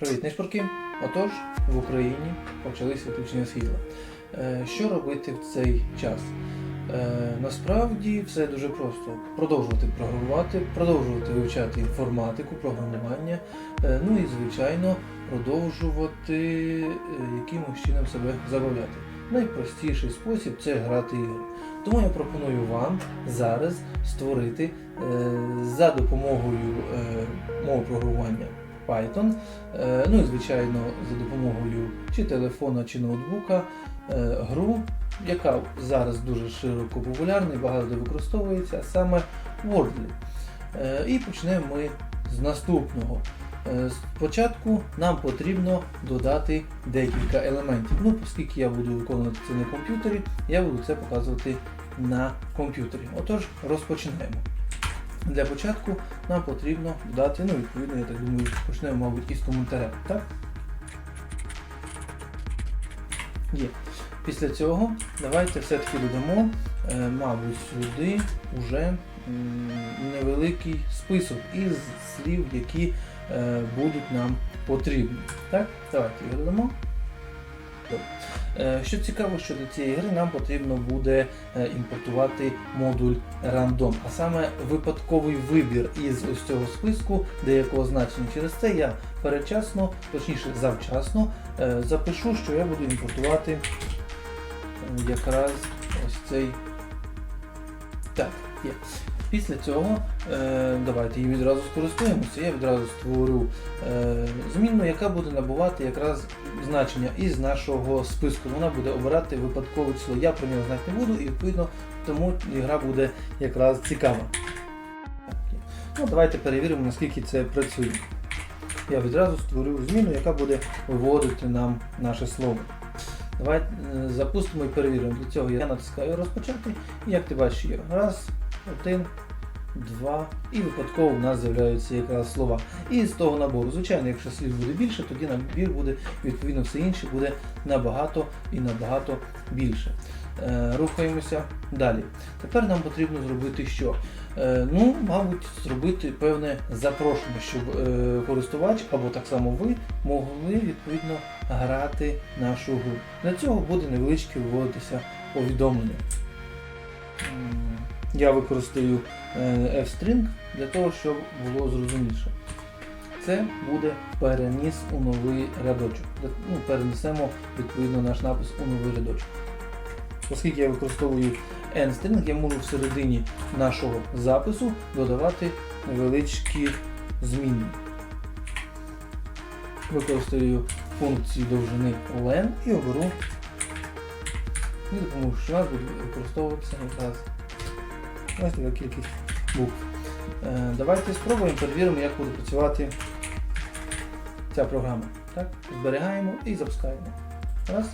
Привіт, нишпорки! Отож, в Україні почалися відключення світла. Е, Що робити в цей час? Е, Насправді все дуже просто. Продовжувати програмувати, продовжувати вивчати інформатику, програмування, е, ну і, звичайно, продовжувати якимось чином себе забавляти. Найпростіший спосіб це грати ігри. Тому я пропоную вам зараз створити за допомогою мови програмування Python, е, ну і звичайно за допомогою чи телефона, чи ноутбука е, гру, яка зараз дуже широко популярна і багато де використовується, а саме Wordly. Е, І почнемо ми з наступного. Спочатку нам потрібно додати декілька елементів. Ну, оскільки я буду виконувати це на комп'ютері, я буду це показувати на комп'ютері. Отож, розпочинаємо. Для початку нам потрібно додати, ну, відповідно, я так думаю, почнемо, мабуть, із коментаря. Так? Є. Після цього давайте все-таки додамо, е, мабуть, сюди вже невеликий список із слів, які е, будуть нам потрібні. Так? Давайте його додамо. Е, Що цікаво, що до цієї гри нам потрібно буде е, імпортувати модуль random, а саме випадковий вибір із ось цього списку деякого значення. Через це я передчасно, точніше завчасно, е, запишу, що я буду імпортувати якраз ось цей. Так, є. Після цього е, давайте її відразу скористуємося. Я відразу створю е, змінну, яка буде набувати якраз значення із нашого списку. Вона буде обирати випадкове число. Я про нього знати не буду і відповідно тому гра буде якраз цікава. Ну, давайте перевіримо, наскільки це працює. Я відразу створю зміну, яка буде виводити нам наше слово. Давай е, запустимо і перевіримо. Для цього я натискаю розпочати. І як ти бачиш, раз, один, два, і випадково в нас з'являються якраз слова. І з того набору, звичайно, якщо слів буде більше, тоді набір буде, відповідно, все інше буде набагато і набагато більше. Е, рухаємося далі. Тепер нам потрібно зробити що? Е, ну, мабуть, зробити певне запрошення, щоб е, користувач або так само ви могли відповідно грати нашу гру. Для цього буде невеличке виводитися повідомлення. Я використаю е, F-string для того, щоб було зрозуміліше. Це буде переніс у новий рядочок. Ну, перенесемо відповідно наш напис у новий рядочок. Оскільки я використовую n-string, я можу всередині нашого запису додавати невеличкі зміни. Використаю функцію довжини len і оберу і допоможу, що нас буде використовуватися якраз така кількість букв. Е, давайте спробуємо, перевіримо, як буде працювати ця програма. Так? Зберігаємо і запускаємо. Раз.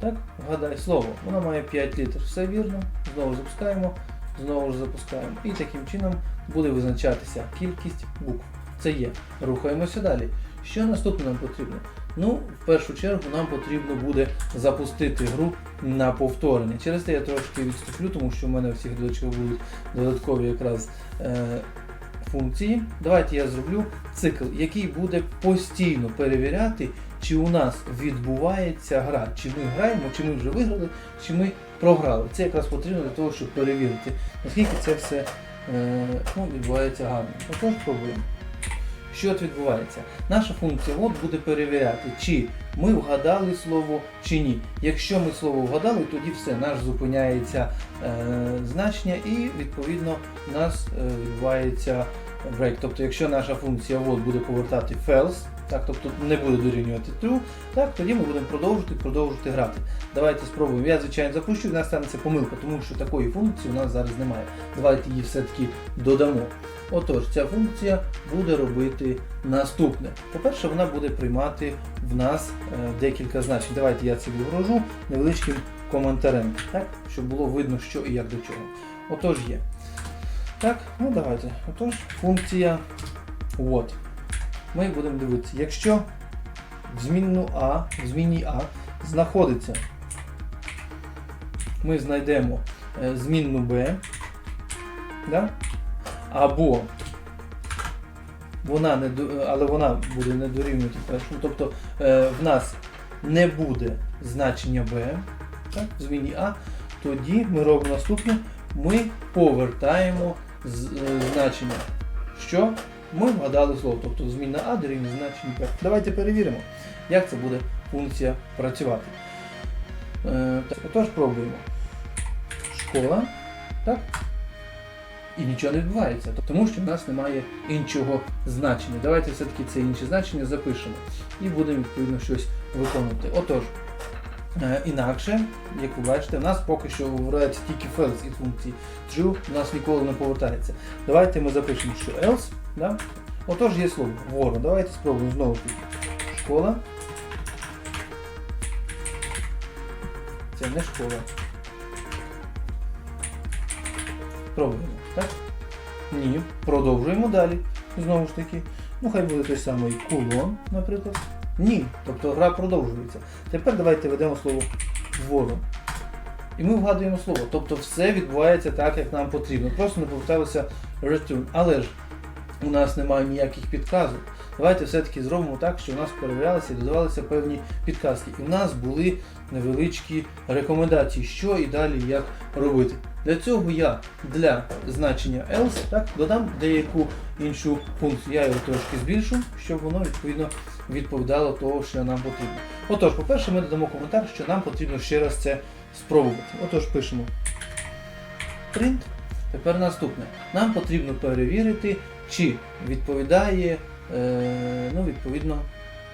Так, вгадай слово. Вона має 5 літр. Все вірно. Знову запускаємо, знову ж запускаємо. І таким чином буде визначатися кількість букв. Це є. Рухаємося далі. Що наступне нам потрібно? Ну, в першу чергу нам потрібно буде запустити гру на повторення. Через це я трошки відступлю, тому що в мене в всіх додачках будуть додаткові якраз е, функції. Давайте я зроблю цикл, який буде постійно перевіряти, чи у нас відбувається гра, чи ми граємо, чи ми вже виграли, чи ми програли. Це якраз потрібно для того, щоб перевірити, наскільки це все е, ну, відбувається гарно. Отож, пробуємо. Що от відбувається? Наша функція от буде перевіряти, чи ми вгадали слово чи ні. Якщо ми слово вгадали, тоді все, наш зупиняється е, значення і відповідно у нас е, відбувається break. Тобто, якщо наша функція от буде повертати false, так, тобто не буде дорівнювати true, так, тоді ми будемо продовжувати продовжувати грати. Давайте спробуємо. Я, звичайно, запущу, і в нас станеться помилка, тому що такої функції у нас зараз немає. Давайте її все-таки додамо. Отож, ця функція буде робити наступне. По-перше, вона буде приймати в нас е, декілька значень. Давайте я це відгружу невеличким коментарем, так, щоб було видно, що і як до чого. Отож є. Так, ну давайте. Отож, функція what. Ми будемо дивитися, якщо в змінну А, в змінній А знаходиться, ми знайдемо е, змінну Б, да? або вона не але вона буде не дорівнювати першому. Тобто е, в нас не буде значення так, в зміні А, тоді ми робимо наступне. Ми повертаємо е, значення. Що? Ми вгадали слово, тобто змінна А дорівнює. Давайте перевіримо, як це буде функція працювати. Е, так, отож, пробуємо. Школа. Так? І нічого не відбувається, тому що в нас немає іншого значення. Давайте все-таки це інше значення запишемо і будемо відповідно щось виконувати. Отож, інакше, як ви бачите, в нас поки що вибирається тільки false із функції true, у нас ніколи не повертається. Давайте ми запишемо, що else. Да? Отож є слово ворон. Давайте спробуємо знову таки. Школа. Це не школа. Пробуємо, так? Ні. Продовжуємо далі. Знову ж таки. Ну, хай буде той самий кулон, наприклад. Ні. Тобто гра продовжується. Тепер давайте ведемо слово ворон. І ми вгадуємо слово. Тобто все відбувається так, як нам потрібно. Просто не поверталося return. Але ж у нас немає ніяких підказок. Давайте все-таки зробимо так, що у нас перевірялися і додавалися певні підказки. І в нас були невеличкі рекомендації, що і далі як робити. Для цього я для значення else так, додам деяку іншу функцію. Я його трошки збільшу, щоб воно відповідно відповідало того, що нам потрібно. Отож, по-перше, ми додамо коментар, що нам потрібно ще раз це спробувати. Отож, пишемо print. Тепер наступне. Нам потрібно перевірити, чи відповідає ну, відповідно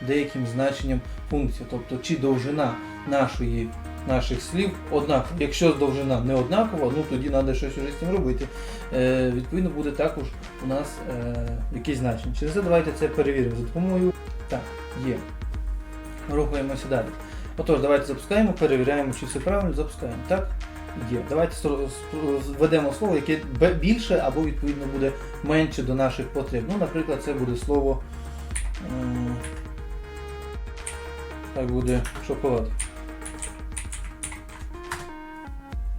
деяким значенням функції, тобто чи довжина нашої, наших слів однакова. Якщо довжина не однакова, ну тоді треба щось уже з цим робити. Е, відповідно буде також у нас е, якісь значення. Через це давайте це перевіримо за допомогою. Так, є. Рухаємося далі. Отож, давайте запускаємо, перевіряємо, чи все правильно, запускаємо. Так? Є. Давайте введемо слово, яке більше або відповідно буде менше до наших потреб. Ну, наприклад, це буде слово. Так буде шоколад.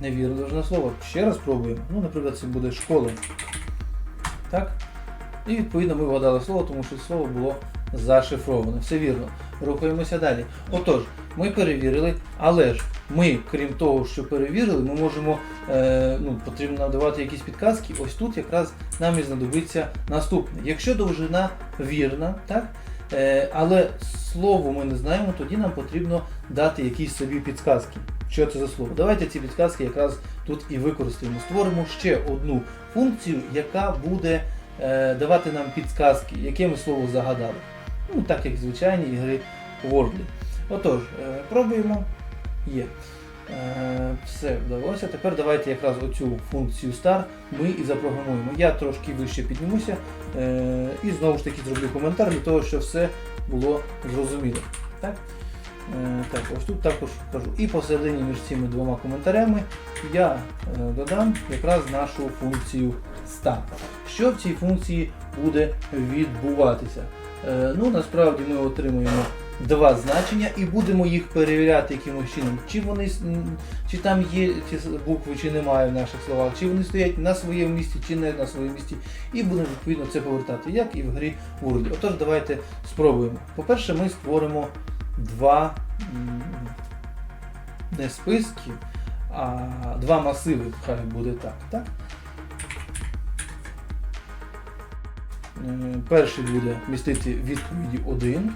Невірно должне слово. Ще раз пробуємо. Ну, наприклад, це буде школа. Так? І відповідно ми вгадали слово, тому що слово було зашифроване. Все вірно. Рухаємося далі. Отож, ми перевірили, але ж ми, крім того, що перевірили, ми можемо, е, ну, потрібно надавати якісь підказки. Ось тут якраз нам і знадобиться наступне. Якщо довжина вірна, так? Е, але слово ми не знаємо, тоді нам потрібно дати якісь собі підказки. Що це за слово? Давайте ці підказки якраз тут і використаємо. Створимо ще одну функцію, яка буде е, давати нам підказки, яке ми слово загадали. Ну, так як звичайні ігри Wordly. Отож, е, пробуємо. Є. Е, все вдалося. Тепер давайте якраз оцю функцію star ми і запрограмуємо. Я трошки вище піднімуся е, і знову ж таки зроблю коментар для того, щоб все було зрозуміло. Так? Е, так, ось тут також кажу. І посередині між цими двома коментарями я додам якраз нашу функцію star. Що в цій функції буде відбуватися? Ну, насправді ми отримуємо два значення і будемо їх перевіряти якимось чином, чи вони чи там є ці букви, чи немає в наших словах, чи вони стоять на своєму місці, чи не на своєму місці, і будемо відповідно це повертати, як і в грі Word. Отож, давайте спробуємо. По-перше, ми створимо два не списки, а два масиви, хай буде так. так? Е, Перший буде містити відповіді 1.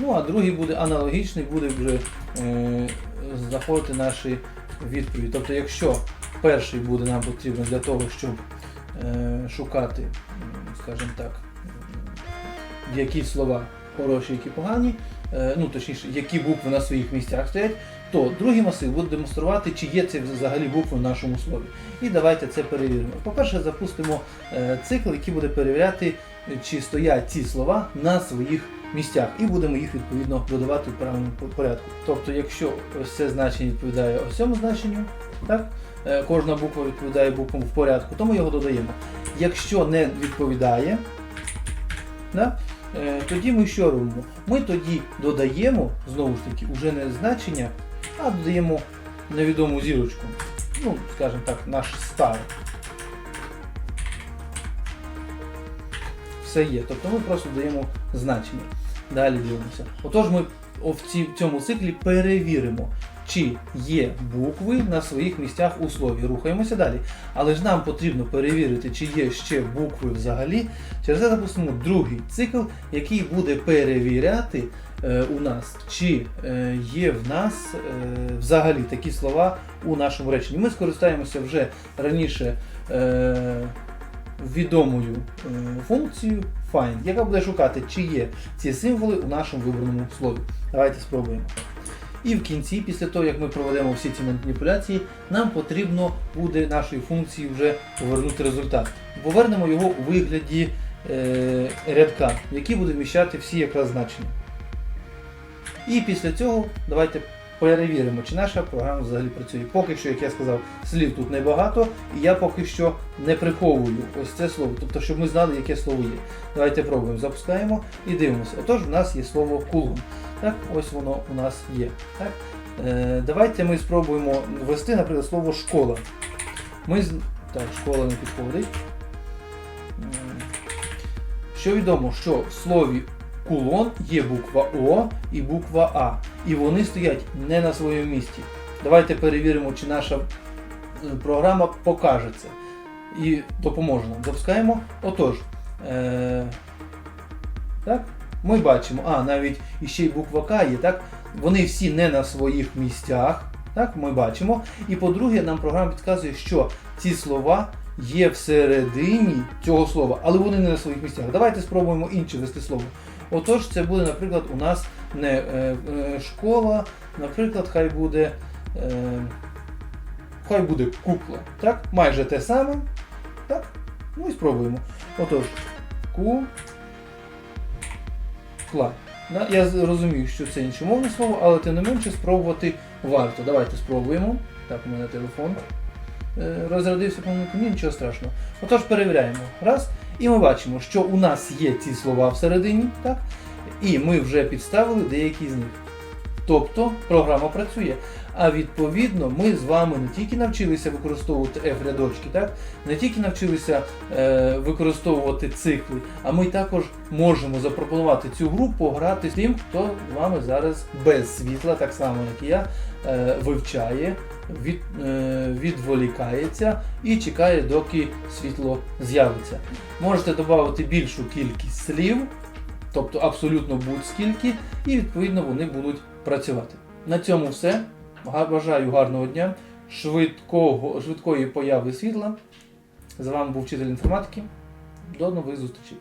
Ну, а другий буде аналогічний, буде вже е, знаходити наші відповіді. Тобто, якщо перший буде нам потрібен для того, щоб е, шукати, скажімо так, які слова хороші, які погані, е, ну точніше, які букви на своїх місцях стоять, то другий масив буде демонструвати, чи є це взагалі букви в нашому слові. І давайте це перевіримо. По-перше, запустимо е, цикл, який буде перевіряти, чи стоять ці слова на своїх місцях, і будемо їх відповідно додавати в правильному порядку. Тобто, якщо ось це значення відповідає ось цьому значенню, так, е, кожна буква відповідає буквам в порядку, то ми його додаємо. Якщо не відповідає, да, е, тоді ми що робимо? Ми тоді додаємо, знову ж таки, уже не значення, а додаємо невідому зірочку. Ну, скажімо так, наш стар. все є. Тобто ми просто даємо значення. Далі дивимося. Отож, ми в цьому циклі перевіримо, чи є букви на своїх місцях у слові. Рухаємося далі. Але ж нам потрібно перевірити, чи є ще букви взагалі. Через це запустимо другий цикл, який буде перевіряти е, у нас, чи е, є в нас е, взагалі такі слова у нашому реченні. Ми скористаємося вже раніше е, відомою е, функцією find, яка буде шукати, чи є ці символи у нашому вибраному слові. Давайте спробуємо. І в кінці, після того, як ми проведемо всі ці маніпуляції, нам потрібно буде нашої функції вже повернути результат. Повернемо його у вигляді е, рядка, який буде вміщати всі якраз значення. І після цього давайте перевіримо, чи наша програма взагалі працює. Поки що, як я сказав, слів тут небагато, і я поки що не приховую ось це слово, тобто, щоб ми знали, яке слово є. Давайте пробуємо, запускаємо і дивимося. Отож, в нас є слово кулон. Так, ось воно у нас є. Так? Е, давайте ми спробуємо ввести, наприклад, слово школа. Ми. Так, школа не підходить. Що відомо, що в слові кулон є буква О і буква А. І вони стоять не на своєму місці. Давайте перевіримо, чи наша е, програма покаже це і допоможе нам. Запускаємо. Отож, е, так, ми бачимо, а навіть іще й буква К є, так? Вони всі не на своїх місцях. Так, ми бачимо. І по-друге, нам програма підказує, що ці слова є всередині цього слова, але вони не на своїх місцях. Давайте спробуємо інше вести слово. Отож, це буде, наприклад, у нас не е, е, школа, наприклад, хай буде. Е, хай буде кукла. Так? Майже те саме. Так? Ну і спробуємо. Отож, ку. Кла. Да? Я розумію, що це іншомовне слово, але тим не менше спробувати варто. Давайте спробуємо. Так, у мене телефон розрядився, ні, нічого страшного. Отож, перевіряємо. Раз. І ми бачимо, що у нас є ці слова всередині, так? І ми вже підставили деякі з них. Тобто програма працює. А відповідно, ми з вами не тільки навчилися використовувати F-рядочки, так? не тільки навчилися е, використовувати цикли, а ми також можемо запропонувати цю гру пограти тим, хто з вами зараз без світла, так само як і я, е, вивчає, від, е, відволікається і чекає, доки світло з'явиться. Можете додати більшу кількість слів, тобто абсолютно будь-скільки, і відповідно вони будуть працювати. На цьому все. Бажаю гарного дня, швидкого, швидкої появи світла. З вами був вчитель інформатики. До нових зустрічей.